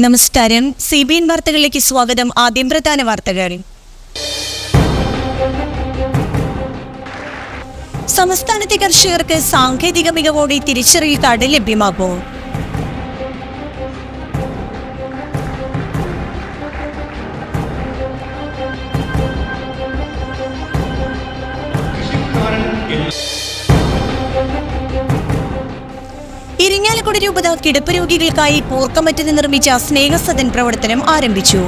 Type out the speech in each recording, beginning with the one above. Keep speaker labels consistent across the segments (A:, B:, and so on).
A: നമസ്കാരം. C B N വാർത്തകളിലേക്ക് സ്വാഗതം. ആദ്യം പ്രധാന വാർത്തകൾ. സംസ്ഥാനത്തെ കർഷകർക്ക് സാങ്കേതിക മികവോടെ തിരിച്ചറിയൽ കാർഡ് ലഭ്യമാക്കും ഇരിങ്ങാലക്കുട രൂപത കിടപ്പ് രോഗികൾക്കായി പൂർക്കമറ്റത് നിർമ്മിച്ച സ്നേഹസദൻ പ്രവർത്തനം ആരംഭിച്ചു.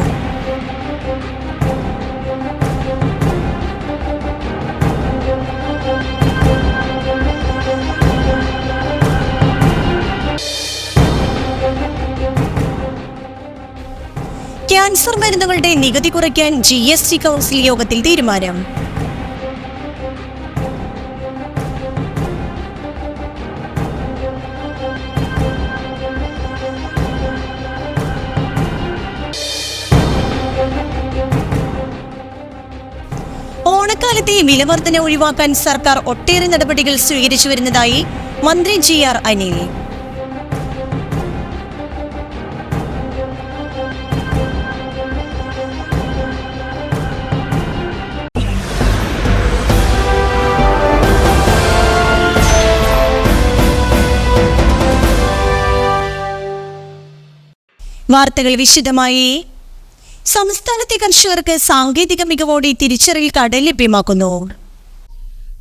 A: ക്യാൻസർ മരുന്നുകളുടെ നികുതി കുറയ്ക്കാൻ ജി എസ് ടി കൗൺസിൽ യോഗത്തിൽ തീരുമാനം. വിലവർധന ഒഴിവാക്കാൻ സർക്കാർ ഒട്ടേറെ നടപടികൾ സ്വീകരിച്ചു വരുന്നതായി മന്ത്രി ജി ആർ അനിൽ വാർത്തകൾ വിശദമായി സംസ്ഥാനത്തെ കർഷകർക്ക് സാങ്കേതിക മികവോടെ തിരിച്ചറിയൽ കാർഡ് ലഭ്യമാക്കുന്നു.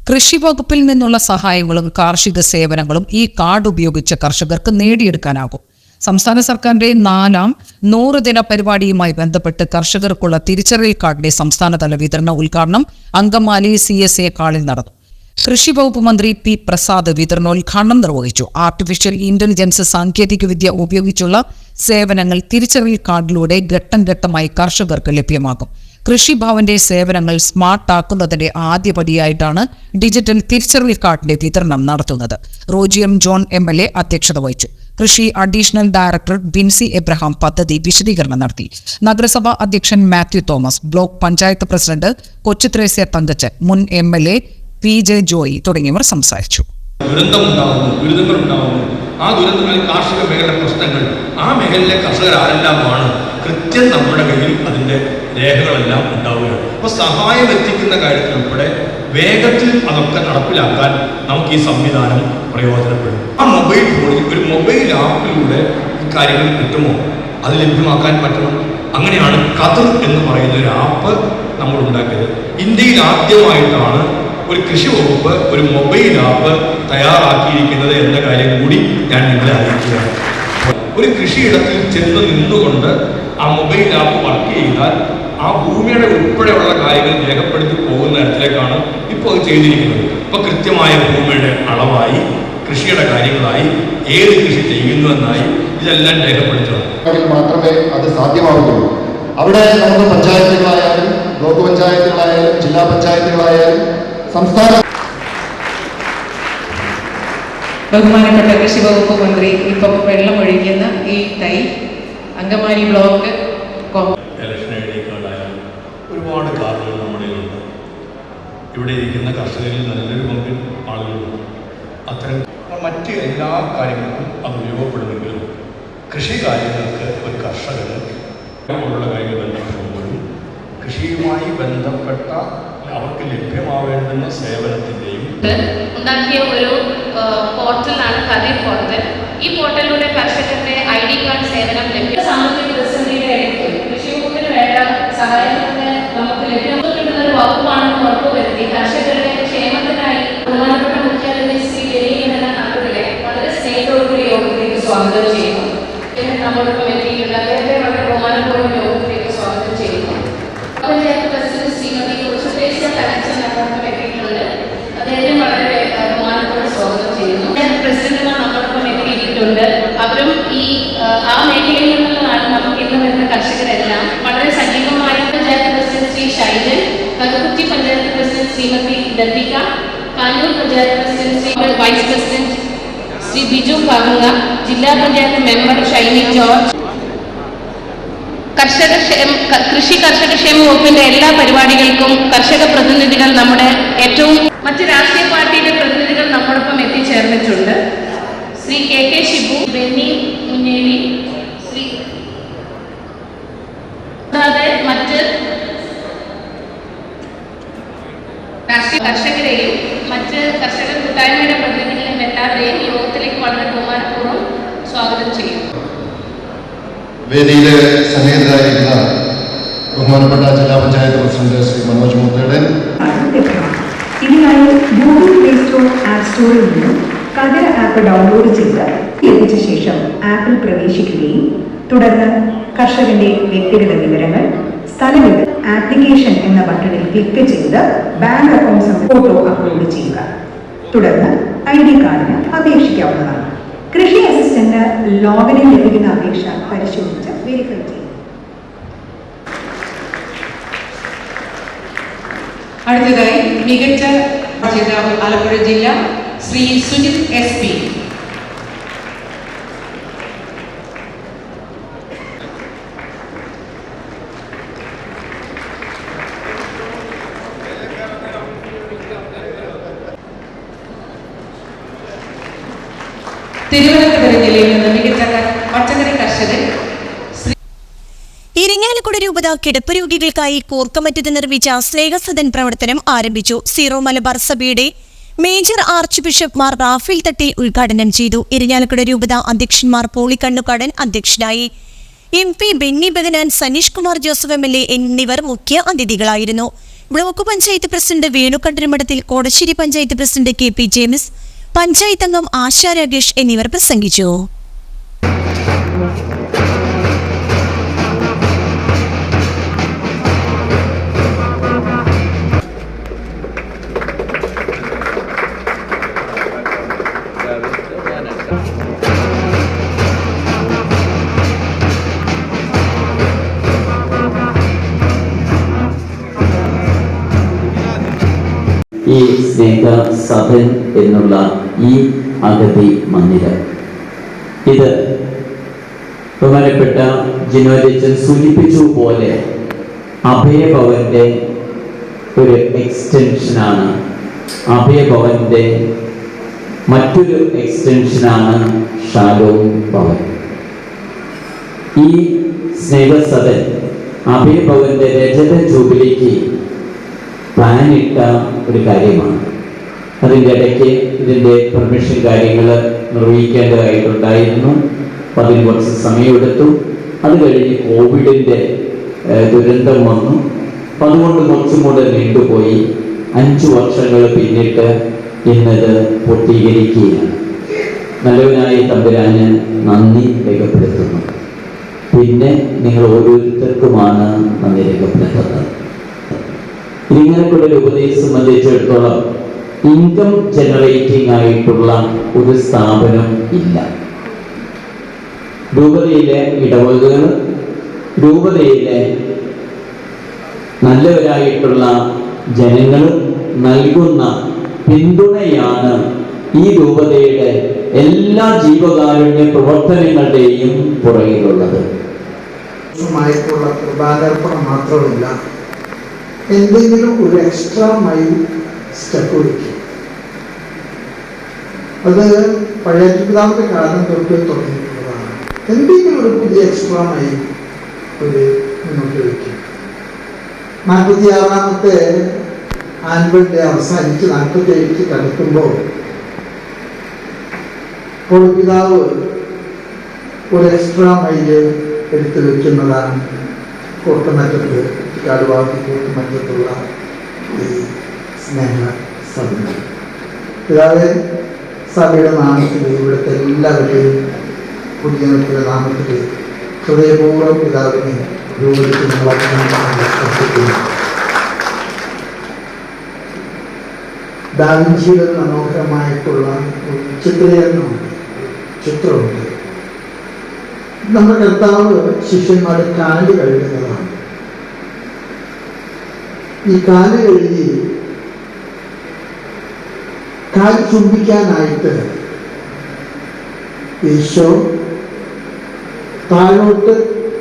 B: കൃഷി വകുപ്പിൽ നിന്നുള്ള സഹായങ്ങളും കാർഷിക സേവനങ്ങളും ഈ കാർഡ് ഉപയോഗിച്ച് കർഷകർക്ക് നേടിയെടുക്കാനാകും. സംസ്ഥാന സർക്കാരിന്റെ നാലാം നൂറ് ദിന പരിപാടിയുമായി ബന്ധപ്പെട്ട് കർഷകർക്കുള്ള തിരിച്ചറിയൽ കാർഡിന്റെ സംസ്ഥാനതല വിതരണ ഉദ്ഘാടനം അങ്കമാലി സി എസ് എ കാളിൽ നടന്നു. കൃഷി വകുപ്പ് മന്ത്രി പി പ്രസാദ് വിതരണോദ്ഘാടനം നിർവഹിച്ചു. ആർട്ടിഫിഷ്യൽ ഇന്റലിജൻസ് സാങ്കേതികവിദ്യ ഉപയോഗിച്ചുള്ള സേവനങ്ങൾ തിരിച്ചറിയൽ കാർഡിലൂടെ ഘട്ടം ഘട്ടമായി കർഷകർക്ക് ലഭ്യമാകും. കൃഷിഭവന്റെ സേവനങ്ങൾ സ്മാർട്ടാക്കുന്നതിന്റെ ആദ്യപടിയായിട്ടാണ് ഡിജിറ്റൽ തിരിച്ചറിയൽ കാർഡിന്റെ വിതരണം നടത്തുന്നത്. റോജിയം ജോൺ എം എൽ എ അധ്യക്ഷത വഹിച്ചു. കൃഷി അഡീഷണൽ ഡയറക്ടർ ബിൻസി എബ്രഹാം പദ്ധതി വിശദീകരണം നടത്തി. നഗരസഭാ അധ്യക്ഷൻ മാത്യു തോമസ് ബ്ലോക്ക് പഞ്ചായത്ത് പ്രസിഡന്റ് കൊച്ചുത്രേസ്യ തങ്കച്ചൻ മുൻ M L A P J Joy തുടങ്ങിയവർ സംസാരിച്ചു.
C: ആ ദുരന്തങ്ങളിൽ കാർഷിക മേഖല പ്രശ്നങ്ങൾ ആ മേഖലയിലെ കർഷകർ ആരെല്ലാമാണ് കൃത്യം നമ്മുടെ കയ്യിൽ അതിന്റെ രേഖകളെല്ലാം ഉണ്ടാവുകയാണ് അപ്പോൾ സഹായം എത്തിക്കുന്ന കാര്യത്തിൽ ഉൾപ്പെടെ വേഗത്തിൽ അതൊക്കെ നടപ്പിലാക്കാൻ നമുക്ക് ഈ സംവിധാനം പ്രയോജനപ്പെടും. ആ മൊബൈൽ ഫോണിൽ ഒരു മൊബൈൽ ആപ്പിലൂടെ കാര്യങ്ങൾ കിട്ടുമോ? അത് ലഭ്യമാക്കാൻ പറ്റണം അങ്ങനെയാണ് കതിർ എന്ന് പറയുന്ന ഒരു ആപ്പ് നമ്മൾ ഉണ്ടാക്കിയത്. ഇന്ത്യയിൽ ആദ്യമായിട്ടാണ് ഒരു കൃഷി വകുപ്പ് ഒരു മൊബൈൽ ആപ്പ് തയ്യാറാക്കിയിരിക്കുന്നത് എന്ന കാര്യം കൂടി ഞാൻ നിങ്ങളെ അറിയിക്കുകയാണ്. ഒരു കൃഷിയിടത്തിൽ ചെന്ന് നിന്നുകൊണ്ട് ആ മൊബൈൽ ആപ്പ് വർക്ക് ചെയ്താൽ ആ ഭൂമിയുടെ ഉൾപ്പെടെയുള്ള കാര്യങ്ങൾ രേഖപ്പെടുത്തി പോകുന്ന തരത്തിലേക്കാണ് ഇപ്പോൾ അത് ചെയ്തിരിക്കുന്നത്. ഇപ്പോൾ കൃത്യമായ ഭൂമിയുടെ അളവായി കൃഷിയുടെ കാര്യങ്ങളായി ഏത് കൃഷി ചെയ്യുന്നുവെന്നായി ഇതെല്ലാം രേഖപ്പെടുത്തണം
D: മാത്രമേ അത് സാധ്യമാവുകയുള്ളൂ. അവിടെ നമ്മുടെ പഞ്ചായത്തുകളായാലും ബ്ലോക്ക് പഞ്ചായത്തുകളായാലും ജില്ലാ പഞ്ചായത്തുകളായാലും സംസ്ഥാന
E: ബഹുമാനപ്പെട്ട കൃഷി വകുപ്പ് മന്ത്രി ഇപ്പം വെള്ളമൊഴിക്കുന്ന ഈ തൈ അങ്കമാലി ബ്ലോക്ക്
C: ഒരുപാട് കാർഡുകൾ നമ്മുടെ ഇവിടെ ഇരിക്കുന്ന കർഷകരിൽ നല്ലൊരു പങ്ക് ആളുകളുണ്ട്. അത്തരം മറ്റ് എല്ലാ കാര്യങ്ങൾക്കും അത് ഉപയോഗപ്പെടുമെങ്കിലും കൃഷി കാര്യങ്ങൾക്ക് ഒരു കർഷകന് കാര്യങ്ങൾ കൃഷിയുമായി ബന്ധപ്പെട്ട അവർക്ക് ലഭ്യമാവേണ്ടുന്ന സേവനത്തിന്റെയും
F: ഉണ്ടാക്കിയ ഒരു പോർട്ടലാണ് കതിർ പോർട്ടൽ ഈ പോർട്ടലിലൂടെ കർഷകരുടെ ഐ ഡി കാർഡ് സേവനം ലഭ്യം സാമ്പത്തിക പ്രതിസന്ധിയുടെ ഇടയ്ക്ക് കൃഷി വകുപ്പിന് വേണ്ട സഹായത്തിന് നമുക്ക് ലഭ്യമാക്കുന്ന ഒരു വകുപ്പാണെന്ന് ഉറപ്പുവരുത്തി കർഷകരുടെ ക്ഷേമത്തിനായി ബഹുമാനപ്പെട്ട മുഖ്യമന്ത്രി ശ്രീ വിനീതന നാട്ടുകളെ വളരെ സ്നേഹത്തോടുകൂടി യോഗത്തിലേക്ക് സ്വാഗതം ചെയ്യുന്നു. നമ്മുടെ എത്തിയിട്ടുണ്ട് അദ്ദേഹത്തെ വളരെ ബഹുമാനപൂർവം യോഗത്തിലേക്ക് സ്വാഗതം ചെയ്യുന്നു. പഞ്ചായത്ത് പ്രസിഡന്റ് ശ്രീമതി കൊച്ചുദേശീയ കലക്ഷൻ നമ്മോടൊപ്പം എത്തിയിട്ടുണ്ട് അദ്ദേഹത്തെ വളരെ ഏഹ്, ബഹുമാനത്തോടെ സ്വാഗതം ചെയ്യുന്നു പഞ്ചായത്ത് നമ്മോടൊപ്പം എത്തിയിട്ടുണ്ട്. അവരും ഈ ആ മേഖലയിൽ നിന്നുള്ളതാണ് നമുക്ക് ഇന്ന് വരുന്ന കർഷകരെല്ലാം. വളരെ സജീവമായ panchayat president Shri Shaijan Karukutty panchayat president Shrimati Lathika Kanoor panchayat president Shri vice president Shri Biju ഭാഗങ്ങ ജില്ലാ പഞ്ചായത്ത് മെമ്പർ ഷൈനി ജോർജ്. കർഷക കൃഷി കർഷക ക്ഷേമ വകുപ്പിന്റെ എല്ലാ പരിപാടികൾക്കും കർഷക പ്രതിനിധികൾ നമ്മുടെ ഏറ്റവും മറ്റ് രാഷ്ട്രീയ പാർട്ടിയുടെ പ്രതിനിധികൾ നമ്മോടൊപ്പം എത്തിച്ചേർന്നിട്ടുണ്ട്. ശ്രീ കെ കെ ഷിബു ബെന്നി മുന്നേലി ശ്രീ കൂടാതെ മറ്റ് രാഷ്ട്രീയ കർഷകരെയും മറ്റ് കർഷക കൂട്ടായ്മയുടെ പ്രതിനിധികളെയും എല്ലാവരെയും യോഗത്തിലേക്ക് വളരെ ബഹുമാനപൂർവം സ്വാഗതം ചെയ്യും.
D: വേദിയിലെ സന്നിഹിതരായിരുന്ന ബഹുമാനപ്പെട്ട ജില്ലാ പഞ്ചായത്ത് പ്രസിഡന്റ് ശ്രീ മനോജ് മുത്തേടൻ.
G: ഇനിയായി ഗൂഗിൾ പ്ലേ സ്റ്റോർ ആപ്പ് സ്റ്റോറിൽ നിന്നും കതിര ആപ്പ് ഡൗൺലോഡ് ചെയ്ത് എത്തിച്ച ശേഷം ആപ്പിൽ പ്രവേശിക്കുകയും തുടർന്ന് കർഷകന്റെ വ്യക്തിഗത വിവരങ്ങൾ സ്ഥലവിവരം ആപ്ലിക്കേഷൻ എന്ന ബട്ടണിൽ ക്ലിക്ക് ചെയ്ത് ബാങ്ക് അക്കൗണ്ട് ഫോട്ടോ അപ്ലോഡ് ചെയ്യുക. തുടർന്ന് ഐ ഡി കാർഡിന് അപേക്ഷിക്കാവുന്നതാണ്. കൃഷി അസിസ്റ്റന്റ് ലോഗിനിൽ ലഭിക്കുന്ന അപേക്ഷ പരിശോധിച്ച് വെരിഫൈ ചെയ്യും.
E: അടുത്തതായി മികച്ച ആലപ്പുഴ ജില്ല ശ്രീ സുജിത് എസ് പി.
A: ഇരിങ്ങാലക്കുട രൂപത കിടപ്പ് രോഗികൾക്കായി കൂർക്കമറ്റത്ത് നിർമ്മിച്ച സ്നേഹസദൻ പ്രവർത്തനം ആരംഭിച്ചു. സീറോ മലബാർ സഭയുടെ major archbishop Mar Raphael തട്ടി ഉദ്ഘാടനം ചെയ്തു. ഇരിഞ്ഞാലക്കുട രൂപത അധ്യക്ഷന്മാർ പോളി കണ്ണുകാടൻ അധ്യക്ഷനായി. M P Benny Behanan Saneesh Kumar Joseph M L A എന്നിവർ മുഖ്യ അതിഥികളായിരുന്നു. Block panchayat president വേണുകണ്ഠനമഠത്തിൽ Kodassery panchayat president K P James panchayat അംഗം ആശാ രാകേഷ് എന്നിവർ പ്രസംഗിച്ചു.
H: ഈ സ്നേഹ സഭൻ എന്നുള്ള ഈ അഗതി മന്ദിരം. ഇത് ബഹുമാനപ്പെട്ട ജിനോരച്ചൻ സൂചിപ്പിച്ചു പോലെ അഭയഭവന്റെ ഒരു എക്സ്റ്റൻഷനാണ് അഭയഭവന്റെ മറ്റൊരു എക്സ്റ്റൻഷനാണ് ഷാലോ ഭവൻ. ഈ സ്നേഹസദൻ അഭയഭവന്റെ രജത ജൂബിലിക്ക് പ്ലാനിട്ട ഒരു കാര്യമാണ്. അതിന്റെ ഇടയ്ക്ക് ഇതിന്റെ പെർമിഷൻ കാര്യങ്ങൾ നിർവഹിക്കേണ്ടതായിട്ടുണ്ടായിരുന്നു. അതിന് കുറച്ച് സമയമെടുത്തു. അത് കഴിഞ്ഞ് കോവിഡിന്റെ ദുരന്തം വന്നു. അപ്പം അതുകൊണ്ട് കുറച്ചും കൂടെ നീണ്ടുപോയി. അഞ്ച് വർഷങ്ങൾ പിന്നിട്ട് ഇന്നത് പൂർത്തീകരിക്കുകയാണ്. നല്ലവനായ തമ്പുരാന് നന്ദി രേഖപ്പെടുത്തുന്നു. പിന്നെ നിങ്ങൾ ഓരോരുത്തർക്കുമാണ് നന്ദി രേഖപ്പെടുത്തുന്നത്. ഇരിങ്ങനക്കുള്ള ഉപദേശം സംബന്ധിച്ചിടത്തോളം ഇൻകം ജനറേറ്റിംഗ് ആയിട്ടുള്ള ഒരു സ്ഥാപനം ഇല്ല. രൂപതയിലെ ഇടവകകൾ രൂപതയിലെ നല്ലവരായിട്ടുള്ള ജനങ്ങൾ നൽകുന്ന പിന്തുണയാണ് ഈ രൂപതയുടെ എല്ലാ ജീവകാരുണ്യ പ്രവർത്തനങ്ങളുടെയും പുറകിലുള്ളത്.
I: മാത്രമല്ല. എന്തെങ്കിലും ഒരു എക്സ്ട്രാ മൈൽ സ്റ്റെപ്പ് വയ്ക്കും അത് പഴയ പിതാവിന്റെ കാലം തൊട്ട് തുടങ്ങിയിട്ടുള്ളതാണ്. എന്തെങ്കിലും ഒരു പുതിയ എക്സ്ട്രാ മൈൽ ഒരു മുന്നോട്ട് വയ്ക്കും. നാൽപ്പത്തി ആറാമത്തെ ആനുവൽ ഡേ അവസാനിച്ച് നാൽപ്പത്തി ഏഴ് കടക്കുമ്പോൾ ഇപ്പോൾ പിതാവ് ഒരു എക്സ്ട്രാ മൈൽ എടുത്തു വെക്കുന്നതാണ് കോട്ടമറ്റത്ത് കാടുവാക്കി മറ്റുള്ള സ്നേഹ സഭ പിതാവെ സഭയുടെ നാമത്തിൽ ഇവിടുത്തെ എല്ലാവരുടെയും പുതിയ നാമത്തിൽ ഹൃദയപൂർവം പിതാവിനെ രൂപപ്പെടുത്തുന്ന ദാവിഞ്ചിയുടെ മനോഹരമായിട്ടുള്ള ചിത്രീകരണമുണ്ട് ചിത്രമുണ്ട് നമ്മുടെ കർത്താവ് ശിഷ്യന്മാരെ കാൽ കഴുകുന്നതാണ്. ഈ കാൽ കഴുകി കാൽ ചുംബിക്കാനായിട്ട് ഈശോ താഴോട്ട്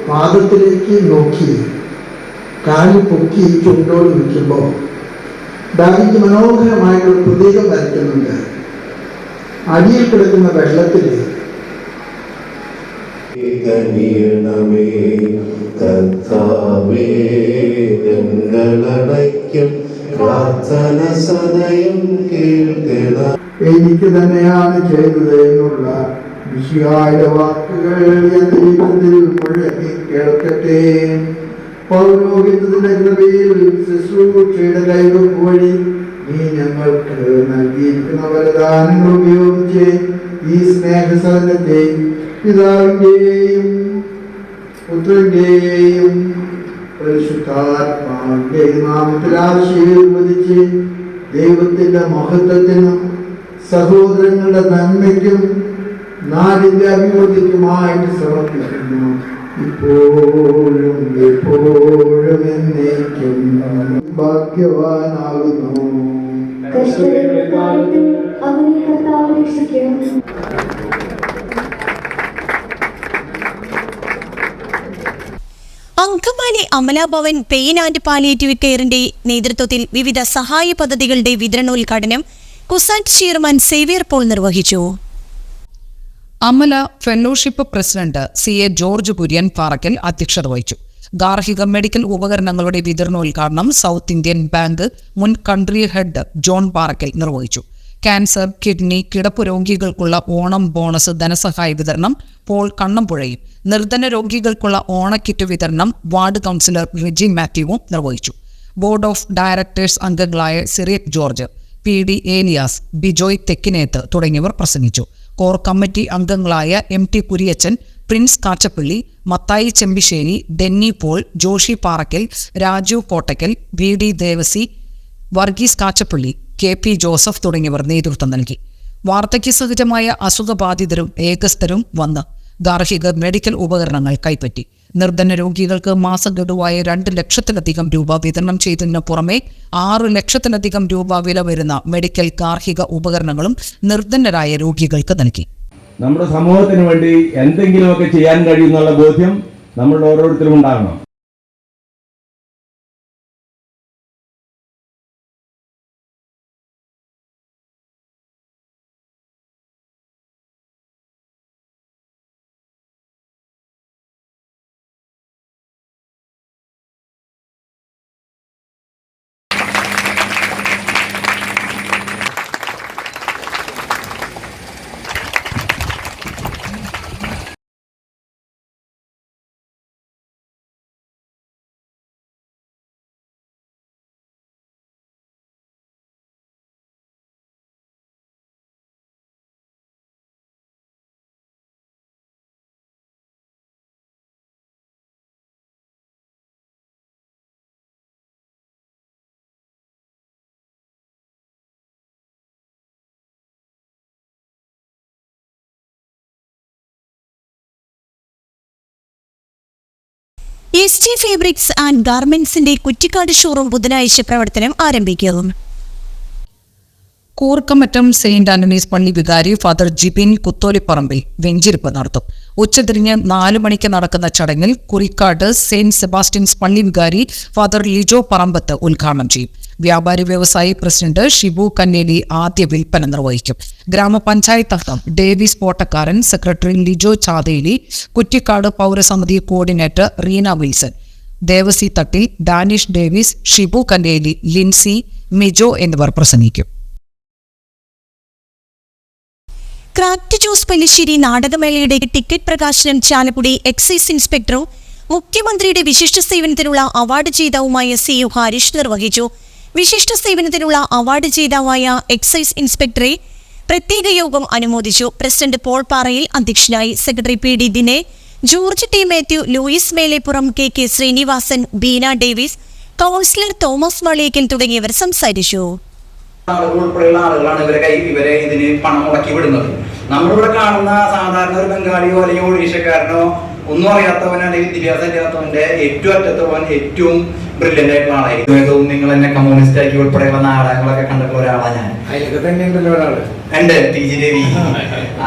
I: പാദത്തിലേക്ക് നോക്കി കാൽ പൊക്കി ചുണ്ടോട് നിൽക്കുമ്പോൾ ദാവിക്ക് മനോഹരമായിട്ടൊരു പ്രതീകം വരയ്ക്കുന്നുണ്ട്. അടിയിൽ കിടക്കുന്ന വെള്ളത്തിൽ
J: കനിയണമേ
I: എനിക്ക് തന്നെയാണ് ചെയ്തത് എന്നുള്ള വിഷയായ വാക്കുകൾ ജീവിതത്തിൽ മുഴങ്ങി കേൾക്കട്ടെ. പൗരോഹിതത്തിന്റെ വഴി നീ ഞങ്ങൾക്ക് നൽകിയിരിക്കുന്ന വരദാനങ്ങൾ ഉപയോഗിച്ച് ഈ സ്നേഹസദനത്തെ പിതാവിന്റെയും പുത്രന്റെയും പരിശുദ്ധാത്മാവിന്റെ നാമത്തിൽ ആശീർവദിച്ച് ദൈവത്തിന്റെ മഹത്വത്തിനും സഹോദരങ്ങളുടെ നന്മയ്ക്കും നാടിന്റെ അഭിവൃദ്ധിക്കുമായിട്ട് സമർപ്പിക്കുന്നു. ഇപ്പോഴും എപ്പോഴും എന്നേക്കും ഭാഗ്യവാനാകുന്നു.
K: അവനെ കർത്താവ്
A: Angamaly Amalabhavan pain and palliative കെയറിന്റെ നേതൃത്വത്തിൽ വിവിധ സഹായ പദ്ധതികളുടെ വിതരണോദ്ഘാടനം കുസാറ്റ് ചെയർമാൻ സേവിയർ പോൾ നിർവഹിച്ചു.
B: Amala fellowship president C A George Kurian Parackal അധ്യക്ഷത വഹിച്ചു. ഗാർഹിക മെഡിക്കൽ ഉപകരണങ്ങളുടെ വിതരണോദ്ഘാടനം സൗത്ത് ഇന്ത്യൻ ബാങ്ക് മുൻ കൺട്രി ഹെഡ് ജോൺ പാറക്കൽ നിർവഹിച്ചു. ക്യാൻസർ കിഡ്നി കിടപ്പ് രോഗികൾക്കുള്ള ഓണം ബോണസ് ധനസഹായ വിതരണം പോൾ കണ്ണമ്പുഴയും നിർധന രോഗികൾക്കുള്ള ഓണക്കിറ്റ് വിതരണം വാർഡ് കൗൺസിലർ റിജി മാത്യുവും നിർവഹിച്ചു. ബോർഡ് ഓഫ് ഡയറക്ടേഴ്സ് അംഗങ്ങളായ സിറിയക് ജോർജ് പി ഡി ഏലിയാസ് ബിജോയ് തെക്കിനേത്ത് തുടങ്ങിയവർ പ്രസംഗിച്ചു. കോർ കമ്മിറ്റി അംഗങ്ങളായ M T Kuriachan Prince Kachappilly Mathai Chembissery Denny Paul Joshy Parackal Raju Kottakkal V D Devasy Varghese Kachappilly K P Joseph തുടങ്ങിയവർ നേതൃത്വം നൽകി. വാർദ്ധക്യ സഹജമായ അസുഖബാധിതരും ഏകസ്ഥരും വന്ന് ഗാർഹിക മെഡിക്കൽ ഉപകരണങ്ങൾ കൈപ്പറ്റി. നിർധന രോഗികൾക്ക് മാസഗഡുവായ രണ്ട് ലക്ഷത്തിലധികം രൂപ വിതരണം ചെയ്തതിനു പുറമെ ആറ് ലക്ഷത്തിലധികം രൂപ വില വരുന്ന മെഡിക്കൽ ഗാർഹിക ഉപകരണങ്ങളും നിർധനരായ രോഗികൾക്ക് നൽകി.
L: നമ്മുടെ സമൂഹത്തിന് വേണ്ടി എന്തെങ്കിലുമൊക്കെ ചെയ്യാൻ കഴിയുന്നുള്ള ബോധ്യം നമ്മൾ ഓരോരുത്തരും ഉണ്ടാകണം.
A: എസ് ടി ഫാബ്രിക്സ് ആൻഡ് ഗാർമെന്റ്സിന്റെ കുറ്റിക്കാട് ഷോറൂം ബുധനാഴ്ച പ്രവർത്തനം ആരംഭിക്കും.
B: കൂർക്കമറ്റം സെയിന്റ് ആന്റണീസ് പള്ളി വികാരി ഫാദർ ജിബിൻ കുത്തോലിപ്പറമ്പിൽ വെഞ്ചിരിപ്പ് നടത്തും. ഉച്ചതിരിഞ്ഞ് നാലു മണിക്ക് നടക്കുന്ന ചടങ്ങിൽ കുറിക്കാട് സെന്റ് സെബാസ്റ്റ്യൻസ് പള്ളി വികാരി ഫാദർ ലിജോ പറമ്പത്ത് ഉദ്ഘാടനം ചെയ്യും. വ്യാപാരി വ്യവസായി പ്രസിഡന്റ് ഷിബു കന്നേലി ആദ്യ വിൽപ്പന നിർവഹിക്കും. ഗ്രാമപഞ്ചായത്ത് അംഗം Davis Pottakkaran secretary Lijo Chatheli Kuttikkad പൗരസമിതി coordinator Reena Wilson Devasi Thattil Danish Davis Shibu Kanneli Lincy Mijo എന്നിവർ പ്രസംഗിക്കും.
A: ക്രാഫ്റ്റ് ജ്യൂസ് പല്ലിശ്ശേരി നാടകമേളയുടെ ടിക്കറ്റ് പ്രകാശനം ചാലക്കുടി എക്സൈസ് ഇൻസ്പെക്ടറും മുഖ്യമന്ത്രിയുടെ വിശിഷ്ട സേവനത്തിനുള്ള അവാർഡ് ജേതാവുമായ സി യു ഹാരിഷ് നിർവഹിച്ചു. വിശിഷ്ട സേവനത്തിനുള്ള അവാർഡ് ജേതാവായ എക്സൈസ് ഇൻസ്പെക്ടറെ പ്രത്യേക യോഗം അനുമോദിച്ചു. പ്രസിഡന്റ് പോൾ പാറയിൽ അധ്യക്ഷനായി secretary P D ദിനെ George T Mathew Louis Meleppuram K K Sreenivasan Beena Davis councillor Thomas Maliyakkal തുടങ്ങിയവർ സംസാരിച്ചു.
M: ആളുകൾ ഉൾപ്പെടെയുള്ള ആളുകളാണ് ഇവരെ കൈ ഇവരെ ഇതിന് പണം മുടക്കി വിടുന്നത്. നമ്മളിവിടെ കാണുന്ന സാധാരണ ഒരു ബംഗാളിയോ അല്ലെങ്കിൽ ഒഡീഷക്കാരനോ ഒന്നും അറിയാത്തവൻ അല്ലെങ്കിൽ വിദ്യാഭ്യാസം ഇല്ലാത്തവന്റെ ഏറ്റവും അറ്റത്തവൻ ഏറ്റവും ബ്രില്യന്റ് ആയിട്ടുള്ള ആളായിരിക്കും ഇതും നിങ്ങൾ എന്നെ കമ്മ്യൂണിസ്റ്റ് ആക്കി ഉൾപ്പെടെയുള്ള നാടകങ്ങളൊക്കെ കണ്ടിട്ടുള്ള ഒരാളാണ് ഞാൻ. എന്റെ ടി ജി രവി.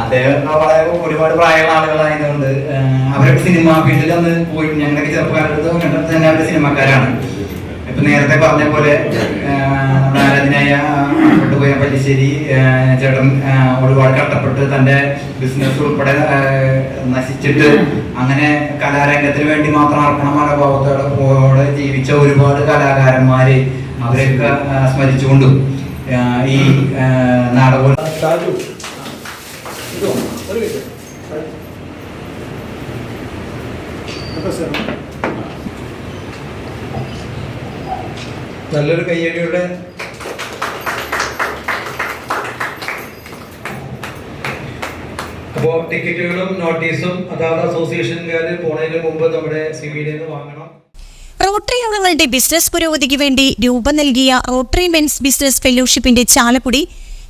M: അദ്ദേഹം വളരെ ഒരുപാട് പ്രായമുള്ള ആളുകളായതുകൊണ്ട് അവരുടെ സിനിമ ഫീൽഡിൽ അന്ന് പോയി. ഞങ്ങളൊക്കെ ചെറുപ്പക്കാരുടെ അടുത്ത് തന്നെ അവരുടെ സിനിമക്കാരാണ് നേരത്തെ പറഞ്ഞ പോലെ ആഹ് ആരാധനായ പോയ പല്ലിശ്ശേരി ചേട്ടൻ ഒരുപാട് കഷ്ടപ്പെട്ട് തന്റെ ബിസിനസ് ഉൾപ്പെടെ നശിച്ചിട്ട് അങ്ങനെ കലാരംഗത്തിന് വേണ്ടി മാത്രം അർപ്പണ മനോഭാവത്തോടെ ജീവിച്ച ഒരുപാട് കലാകാരന്മാരെ അവരെയൊക്കെ സ്മരിച്ചുകൊണ്ടും ഈ നാടകം നല്ലൊരു കയ്യടിയുടെ അപ്പോൾ ടിക്കറ്റുകളും നോട്ടീസും അതാത് അസോസിയേഷൻകാർ പോണതിന് മുമ്പ് നമ്മുടെ സിവിയിൽ നിന്ന് വാങ്ങണം.
A: റോട്ടറി അംഗങ്ങളുടെ ബിസിനസ് പുരോഗതിക്ക് വേണ്ടി രൂപം നൽകിയ റോട്ടറി മെൻസ് ബിസിനസ് ഫെലോഷിപ്പിന്റെ ചാലക്കുടി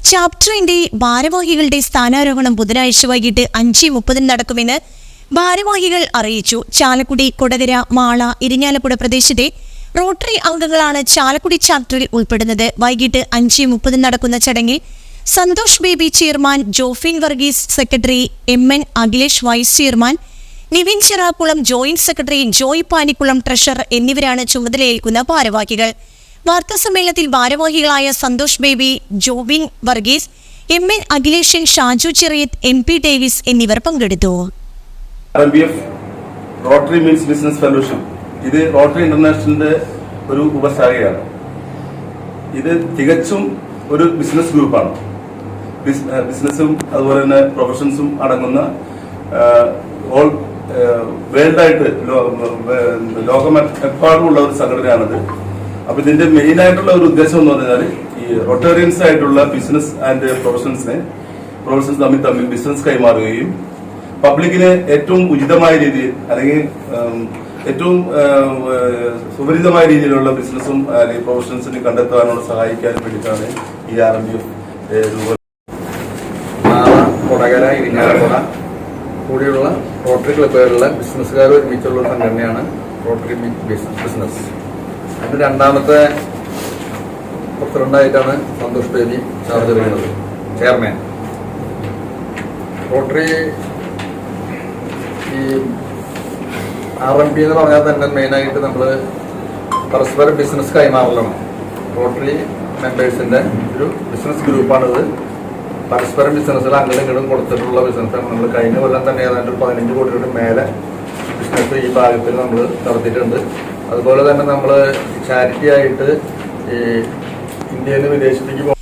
A: ചാപ്റ്ററിന്റെ ഭാരവാഹികളുടെ സ്ഥാനാരോഹണം ബുധനാഴ്ച വൈകിട്ട് അഞ്ച് മുപ്പതിന് നടക്കുമെന്ന് ഭാരവാഹികൾ അറിയിച്ചു. ചാലക്കുടി കൊടകര മാള ഇരിഞ്ഞാലക്കുട പ്രദേശത്തെ റോട്ടറി അംഗങ്ങളാണ് ചാലക്കുടി ചാപ്റ്ററിൽ ഉൾപ്പെടുന്നത്. വൈകിട്ട് അഞ്ച് മുപ്പതിന് നടക്കുന്ന ചടങ്ങിൽ Santhosh Baby chairman Jofin Varghese secretary M N Akhilesh vice chairman Nivin Chirakkulam joint secretary Joy Panikkulam treasurer എന്നിവരാണ് ചുമതലയേൽക്കുന്ന ഭാരവാഹികൾ. വാർത്താസമ്മേളനത്തിൽ ഭാരവാഹികളായ Santhosh Baby Jobin Varghese M N Akhileshan Shaju Cheriyath M P Davis എന്നിവർ പങ്കെടുത്തു.
J: റോട്ടറി മീൻസ് ബിസിനസ് ഫെലോഷിപ്പ് ഇത് rotary ഇന്റർനാഷണലിന്റെ ഒരു ഉപശാഖയാണ്. ഇത് തികച്ചും ഒരു ബിസിനസ് ഗ്രൂപ്പാണ് ബിസ്- ബിസിനസ്സും അതുപോലെ തന്നെ പ്രൊഫഷൻസും അടങ്ങുന്ന ഓൾ വേൾഡ് ആയിട്ട് ലോകമെമ്പാടുമുള്ള ഒരു സംഘടനയാണിത്. അപ്പൊ ഇതിന്റെ മെയിൻ ആയിട്ടുള്ള ഒരു ഉദ്ദേശം എന്ന് പറഞ്ഞാൽ ഈ റൊട്ടേറിയൻസ് ആയിട്ടുള്ള ബിസിനസ് ആൻഡ് പ്രൊഫഷൻസിനെ പ്രൊഫഷൻസ് തമ്മിൽ തമ്മിൽ ബിസിനസ് കൈമാറുകയും പബ്ലിക്കിന് ഏറ്റവും ഉചിതമായ രീതിയിൽ അല്ലെങ്കിൽ ഏറ്റവും സുപരിതമായ രീതിയിലുള്ള ബിസിനസ്സും അല്ലെങ്കിൽ പ്രൊഫഷൻസിനെ കണ്ടെത്താനുള്ള സഹായിക്കാനും വേണ്ടിയിട്ടാണ് ഈ R M B
N: Kodakara Irinjalakuda കൂടിയുള്ള റോട്ടറി ക്ലബ്ബുകളിലെ ബിസിനസ്സുകാർ ഒരുമിച്ചുള്ള സംഘടനയാണ് റോട്ടറി ബിസിനസ് അതിന്റെ രണ്ടാമത്തെ പ്രസിഡന്റായിട്ടാണ് സന്തോഷ് ബേബി ചാർജ് ചെയ്യുന്നത്. ചെയർമാൻ റോട്ടറി ഈ ആർ എം പി എന്ന് പറഞ്ഞാൽ തന്നെ മെയിനായിട്ട് നമ്മൾ പരസ്പരം ബിസിനസ് കൈമാറലാണ്. റോട്ടറി മെമ്പേഴ്സിന്റെ ഒരു ബിസിനസ് ഗ്രൂപ്പാണിത് പരസ്പരം ബിസിനസ്സിൽ അങ്ങോട്ടും ഇങ്ങോട്ടും കൊടുത്തിട്ടുള്ള ബിസിനസ്സാണ് നമ്മൾ കഴിഞ്ഞ കൊല്ലം തന്നെ ഏതാണ്ട് ഒരു പതിനഞ്ച് കോടി രൂപ മേലെ ബിസിനസ് ഈ ഭാഗത്തിൽ നമ്മൾ നടത്തിയിട്ടുണ്ട്. അതുപോലെ തന്നെ നമ്മൾ ചാരിറ്റി ആയിട്ട് ഈ ഇന്ത്യയിൽ നിന്ന് വിദേശത്തേക്ക്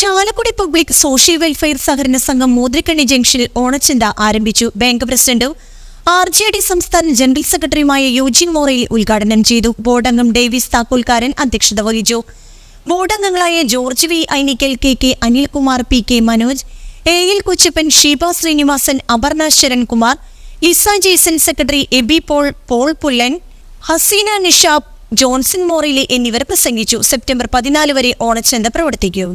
A: ചാലക്കുടി പബ്ലിക് സോഷ്യൽ വെൽഫെയർ സഹകരണ സംഘം മോദ്രിക്കണ്ണി ജംഗ്ഷനിൽ ഓണച്ചന്ത ആരംഭിച്ചു. ബാങ്ക് പ്രസിഡന്റും ആർ ജെ ഡി സംസ്ഥാന ജനറൽ സെക്രട്ടറിയുമായ യൂജിൻ മോറയിൽ ഉദ്ഘാടനം ചെയ്തു. ബോർഡംഗം ഡേവിസ് താക്കോൽക്കാരൻ അധ്യക്ഷത വഹിച്ചു. ബോർഡംഗങ്ങളായ George V. Ainikkal K. K. Anilkumar P. K. Manoj A. L. Kochappan Sheeba Sreenivasan Aparna Sharankumar Lisa Jason secretary Abi Paul Paul Pullan Haseena Nishab Johnson മോറിലെ എന്നിവർ പ്രസംഗിച്ചു. സെപ്റ്റംബർ പതിനാല് വരെ ഓണച്ചന്ത പ്രവർത്തിക്കും.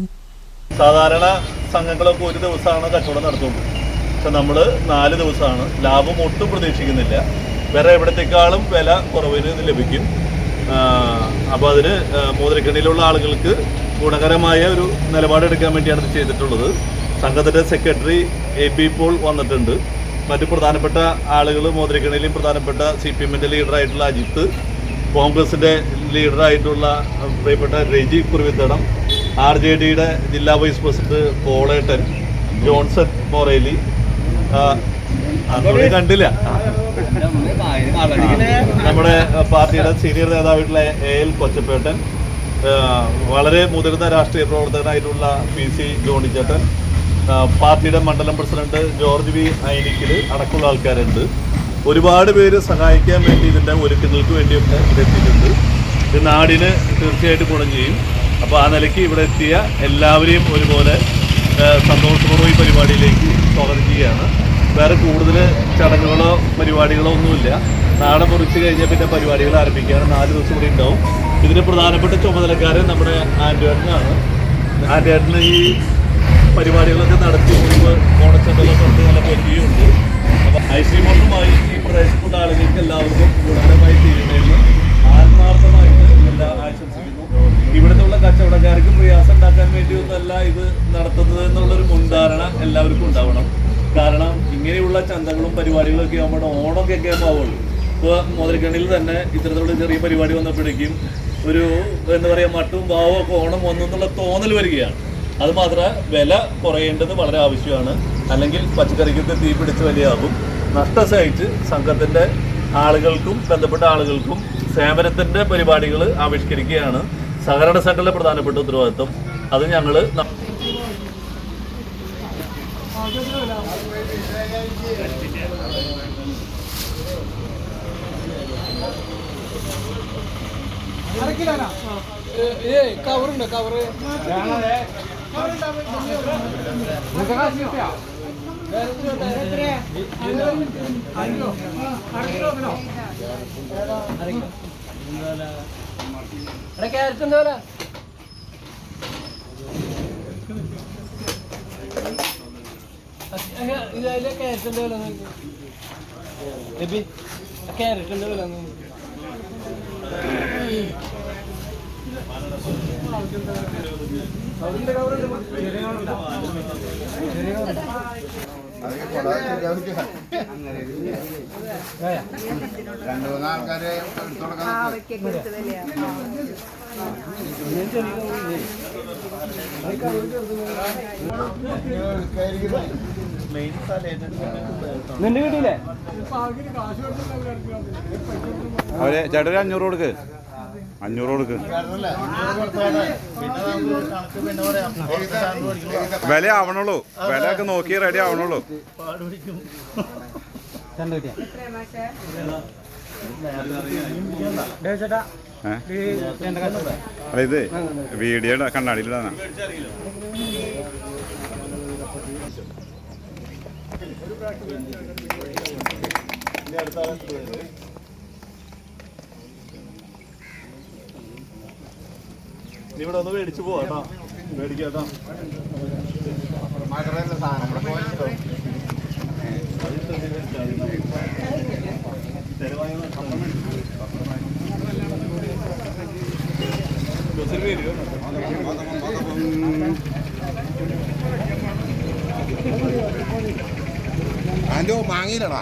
O: സാധാരണ സംഘങ്ങളൊക്കെ ഒരു ദിവസമാണ് കച്ചവടം നടത്തുന്നത്. പക്ഷെ നമ്മൾ നാല് ദിവസമാണ്. ലാഭം ഒട്ടും പ്രതീക്ഷിക്കുന്നില്ല. വേറെ എവിടത്തേക്കാളും വില കുറവിന് ഇത് ലഭിക്കും. അപ്പോൾ അതിന് മോതിരക്കണ്ണിയിലുള്ള ആളുകൾക്ക് ഗുണകരമായ ഒരു നിലപാടെടുക്കാൻ വേണ്ടിയാണ് ഇത് ചെയ്തിട്ടുള്ളത്. സംഘത്തിന്റെ സെക്രട്ടറി എ പി പോൾ വന്നിട്ടുണ്ട്. മറ്റു പ്രധാനപ്പെട്ട ആളുകൾ മോതിരക്കണ്ണിയിലും പ്രധാനപ്പെട്ട സി പി എമ്മിന്റെ ലീഡറായിട്ടുള്ള അജിത്ത് കോൺഗ്രസിന്റെ ലീഡറായിട്ടുള്ള പ്രിയപ്പെട്ട രജി കുറുവിത്തടം ആർ ജെ ഡിയുടെ ജില്ലാ വൈസ് പ്രസിഡന്റ് പോളേട്ടൻ ജോൺസൺ മൊറേലി അതൊന്നും കണ്ടില്ല. നമ്മുടെ പാർട്ടിയുടെ സീനിയർ നേതാവായിട്ടുള്ള എ എൽ കൊച്ചപ്പേട്ടൻ വളരെ മുതിർന്ന രാഷ്ട്രീയ പ്രവർത്തകനായിട്ടുള്ള പി സി ജോണിച്ചേട്ടൻ പാർട്ടിയുടെ മണ്ഡലം പ്രസിഡന്റ് ജോർജ് വി ഐനിക്കിൽ അടക്കമുള്ള ആൾക്കാരുണ്ട്. ഒരുപാട് പേര് സഹായിക്കാൻ വേണ്ടി ഇതിന്റെ ഒരുക്കങ്ങൾക്ക് വേണ്ടിയൊക്കെ ഇതെത്തിയിട്ടുണ്ട്. ഇത് നാടിന് തീർച്ചയായിട്ടും ഗുണം ചെയ്യും. അപ്പോൾ ആ നിലയ്ക്ക് ഇവിടെ എത്തിയ എല്ലാവരെയും ഒരുപോലെ സന്തോഷപൂർവം ഈ പരിപാടിയിലേക്ക് സ്വാഗതം ചെയ്യുകയാണ്. വേറെ കൂടുതൽ ചടങ്ങുകളോ പരിപാടികളോ ഒന്നുമില്ല. നാളെ മുറിച്ച് കഴിഞ്ഞാൽ പിന്നെ പരിപാടികൾ ആരംഭിക്കുകയാണ് നാല് ദിവസം കൂടി ഉണ്ടാവും. ഇതിന് പ്രധാനപ്പെട്ട ചുമതലക്കാരൻ നമ്മുടെ ആൻഡ്രോയിഡിനാണ് ആൻഡ്രോയിഡിന് ഈ പരിപാടികളൊക്കെ നടത്തി മുമ്പ് ഓണച്ചന്തകളൊക്കെ ഉണ്ട് നല്ല പരിചയമുണ്ട് അപ്പോൾ ഐശ്വര്യമൊന്നുമായി ഈ പ്രദേശത്തുള്ള ആളുകൾക്ക് എല്ലാവർക്കും ഗുണകരമായി തീരുന്നതെന്ന് ആത്മാർത്ഥമായി കച്ചവടക്കാർക്ക് പ്രയാസം ഉണ്ടാക്കാൻ വേണ്ടിയൊന്നല്ല ഇത് നടത്തുന്നത് എന്നുള്ളൊരു മുൻധാരണ എല്ലാവർക്കും ഉണ്ടാവണം. കാരണം ഇങ്ങനെയുള്ള ചന്തകളും പരിപാടികളും ഒക്കെ ആകുമ്പോൾ ഓണമൊക്കെ ഒക്കെ ആവുള്ളൂ. ഇപ്പോൾ മുതലക്കണ്ണിൽ തന്നെ ഇത്തരത്തിലുള്ള ചെറിയ പരിപാടി വന്നപ്പോഴേക്കും ഒരു എന്താ പറയുക മട്ടും ഭാവവും ഒക്കെ ഓണം വന്നു എന്നുള്ള തോന്നൽ വരികയാണ്. അത് മാത്രമല്ല വില കുറയേണ്ടത് വളരെ ആവശ്യമാണ്. അല്ലെങ്കിൽ പച്ചക്കറിക്കൊക്കെ തീ പിടിച്ച് വിലയാകും. നഷ്ടം സഹിച്ച് സംഘത്തിന്റെ ആളുകൾക്കും ബന്ധപ്പെട്ട ആളുകൾക്കും സേവനത്തിന്റെ പരിപാടികൾ ആവിഷ്കരിക്കുകയാണ്. സഹകരണ സംഘടനയുടെ പ്രധാനപ്പെട്ട ഉത്തരവാദിത്വം. അത് ഞങ്ങൾ
I: കവറുണ്ട് കവറ്. ഇതിലെ ക്യാരറ്റിന്റെ വില ക്യാരറ്റിന്റെ വില
D: രണ്ടു മൂന്ന് ആൾക്കാരെ എടുത്തു കൊടുക്കാൻ
I: നിന്റെ കിട്ടിയില്ലേ
L: അവരെ ചേട്ടൻ അഞ്ഞൂറ് കൊടുക്ക്. അഞ്ഞൂറ് കൊടുക്ക്. വില ആവണുള്ളൂ. വില ഒക്കെ നോക്കി റെഡി ആവണുള്ളൂ. അല്ല ഇത് വീഡിയോ കണ്ണാടിയിലാണ്
O: ഇവിടെ ഒന്ന് മേടിച്ചു പോവാട്ടോ മേടിക്കാട്ടോ.
D: അതിന്റെ മാങ്ങിയില്ലടാ.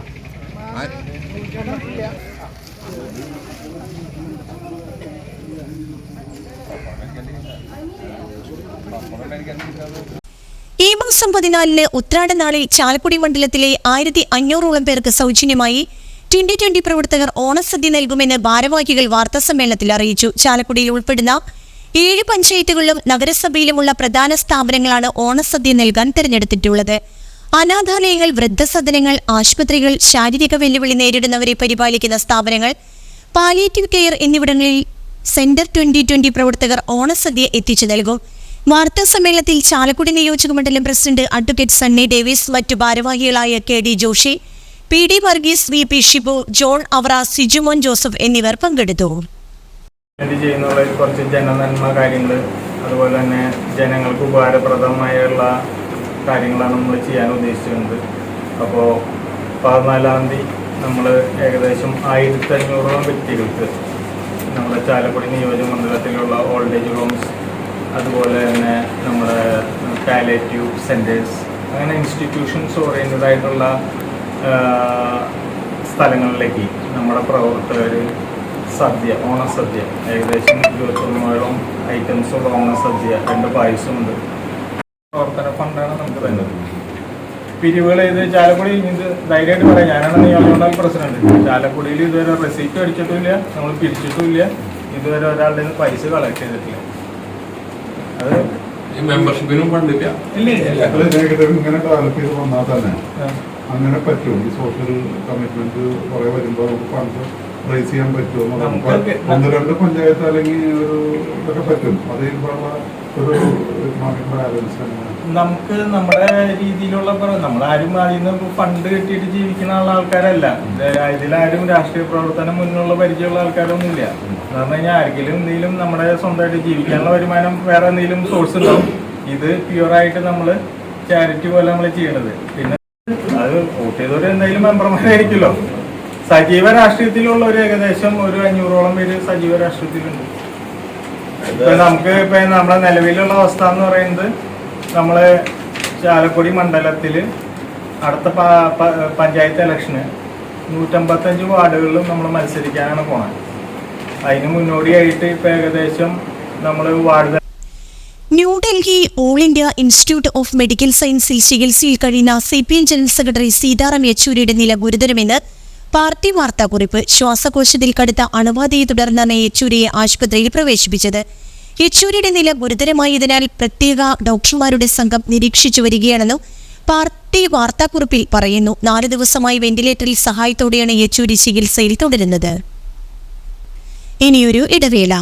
A: ഈ മാസം പതിനാലിന് ഉത്രാട നാളിൽ ചാലക്കുടി മണ്ഡലത്തിലെ ആയിരത്തി അഞ്ഞൂറോളം പേർക്ക് സൗജന്യമായി ട്വന്റി ട്വന്റി പ്രവർത്തകർ ഓണസദ്യ നൽകുമെന്ന് ഭാരവാഹികൾ വാർത്താസമ്മേളനത്തിൽ അറിയിച്ചു. ചാലക്കുടിയിൽ ഉൾപ്പെടുന്ന ഏഴ് പഞ്ചായത്തുകളിലും നഗരസഭയിലുമുള്ള പ്രധാന സ്ഥാപനങ്ങളാണ് ഓണസദ്യ നൽകാൻ തിരഞ്ഞെടുത്തിട്ടുള്ളത്. അനാഥാലയങ്ങൾ വൃദ്ധസദനങ്ങൾ ആശുപത്രികൾ ശാരീരിക വെല്ലുവിളി നേരിടുന്നവരെ പരിപാലിക്കുന്ന സ്ഥാപനങ്ങൾ പാലിയേറ്റീവ് കെയർ എന്നിവിടങ്ങളിൽ സെന്റർ ട്വന്റി ട്വന്റി പ്രവർത്തകർ ഓണസദ്യ എത്തിച്ചു നൽകും. വാർത്താ സമ്മേളനത്തിൽ ചാലക്കുടി നിയോജക മണ്ഡലം പ്രസിഡന്റ് അഡ്വക്കേറ്റ് സണ്ണി ഡേവിസ് മറ്റു ഭാരവാഹികളായ K D Joshy P D Varghese V P Shibu John Avara Sijumon Joseph എന്നിവർ പങ്കെടുത്തു.
P: ചെയ്യുന്നുള്ള കുറച്ച് ജനനന്മ കാര്യങ്ങൾ അതുപോലെ തന്നെ ജനങ്ങൾക്ക് ഉപകാരപ്രദമായുള്ള കാര്യങ്ങളാണ് നമ്മൾ ചെയ്യാൻ ഉദ്ദേശിക്കുന്നത് അപ്പോൾ പതിനാലാം തീയതി നമ്മൾ ഏകദേശം ആയിരത്തി അഞ്ഞൂറോളം വ്യക്തികൾക്ക് നമ്മുടെ ചാലക്കുടി നിയോജക മണ്ഡലത്തിലുള്ള ഓൾഡ് ഏജ് ഹോംസ് അതുപോലെ തന്നെ നമ്മുടെ പാലേറ്റീവ് സെന്റേഴ്സ് അങ്ങനെ ഇൻസ്റ്റിറ്റ്യൂഷൻസ് ഓറിയന്റഡ് ആയിട്ടുള്ള സ്ഥലങ്ങളിലേക്ക് നമ്മുടെ പ്രവർത്തകർ സദ്യ ഓണസദ്യ ഏകദേശം ഇരുപത്തൊന്നോളം ഐറ്റംസുള്ള ഓണസദ്യ രണ്ട് പായസമുണ്ട് പ്രവർത്തന ഫണ്ടാണ് നമുക്ക് തന്നത് പിരിവുകൾ ഇത് ചാലക്കുടി ഇത് ധൈര്യമായിട്ട് പറയാം. ഞാനാണ് നിയമമണ്ഡലം പ്രസിഡന്റ് ചാലക്കുടിയിൽ ഇതുവരെ റെസീപ്റ്റ് അടിച്ചിട്ടുമില്ല നമ്മൾ പിരിച്ചിട്ടുമില്ല ഇതുവരെ ഒരാളുടെ പൈസ കളക്ട് ചെയ്തിട്ടില്ല. അത്
C: ഈ മെമ്പർഷിപ്പിനും ഫണ്ടില്ല
P: ഇല്ല. ഇല്ല
Q: ഇങ്ങനെ ഡെവലപ്പ് ചെയ്ത് വന്നാൽ തന്നെ അങ്ങനെ പറ്റും. ഈ സോഷ്യൽ കമ്മിറ്റ്മെന്റ് കുറെ വരുമ്പോൾ നമുക്ക് ഫണ്ട് റേസ് ചെയ്യാൻ പറ്റും
P: നമുക്ക്
Q: ഒന്ന് രണ്ട് പഞ്ചായത്ത് അല്ലെങ്കിൽ ഒരു ഇതൊക്കെ പറ്റും. അത് കഴിയുമ്പോഴുള്ള ഒരു ഇക്കണോമിക് ബാലൻസ്
P: നമുക്ക് നമ്മുടെ രീതിയിലുള്ള പ്ര- നമ്മളാരും അതിൽ നിന്ന് ഫണ്ട് കിട്ടിയിട്ട് ജീവിക്കുന്ന ഉള്ള ആൾക്കാരല്ല. ഇത് ഇതിലാരും രാഷ്ട്രീയ പ്രവർത്തനം മുന്നുള്ള പരിചയമുള്ള ആൾക്കാരൊന്നുമില്ല. എന്ന് പറഞ്ഞു കഴിഞ്ഞാൽ ആർക്കെങ്കിലും എന്തെങ്കിലും നമ്മുടെ സ്വന്തമായിട്ട് ജീവിക്കാനുള്ള വരുമാനം വേറെ എന്തെങ്കിലും സോഴ്സ് ഉണ്ടാവും. ഇത് പ്യുവറായിട്ട് നമ്മൾ ചാരിറ്റി പോലെ നമ്മൾ ചെയ്യണത്. പിന്നെ അത് വോട്ട് ചെയ്തവർ എന്തായാലും മെമ്പർമാരായിരിക്കുമല്ലോ സജീവ രാഷ്ട്രീയത്തിലുള്ള ഒരു ഏകദേശം ഒരു അഞ്ഞൂറോളം പേര് സജീവ രാഷ്ട്രീയത്തിലുണ്ട്. ഇപ്പൊ നമുക്ക് ഇപ്പൊ നമ്മുടെ നിലവിലുള്ള അവസ്ഥ എന്ന് പറയുന്നത് നമ്മൾ ചാലക്കുടി മണ്ഡലത്തിൽ അടുത്ത പഞ്ചായത്ത് ഇലക്ഷന് നൂറ്റമ്പത്തഞ്ച് വാർഡുകളിലും നമ്മൾ മത്സരിക്കാനാണ് പോണത്. അതിന് മുന്നോടിയായിട്ട് ഇപ്പൊ ഏകദേശം നമ്മൾ ward
A: New Delhi all India institute of medical സയൻസിൽ ചികിത്സയിൽ കഴിയുന്ന C P M general secretary Sitaram യെച്ചൂരിയുടെ നില ഗുരുതരമെന്ന് പാർട്ടി വാർത്താക്കുറിപ്പ് ശ്വാസകോശത്തിൽ കടുത്ത അണുബാധയെ തുടർന്നാണ് യെച്ചൂരിയെ ആശുപത്രിയിൽ പ്രവേശിപ്പിച്ചത്. യെച്ചൂരിയുടെ നില ഗുരുതരമായതിനാൽ പ്രത്യേക ഡോക്ടർമാരുടെ സംഘം നിരീക്ഷിച്ചു വരികയാണെന്നും പാർട്ടി വാർത്താക്കുറിപ്പിൽ പറയുന്നു. നാല് ദിവസമായി വെന്റിലേറ്ററിൽ സഹായത്തോടെയാണ് യെച്ചൂരി ചികിത്സയിൽ തുടരുന്നത്. ഇനിയൊരു ഇടവേള.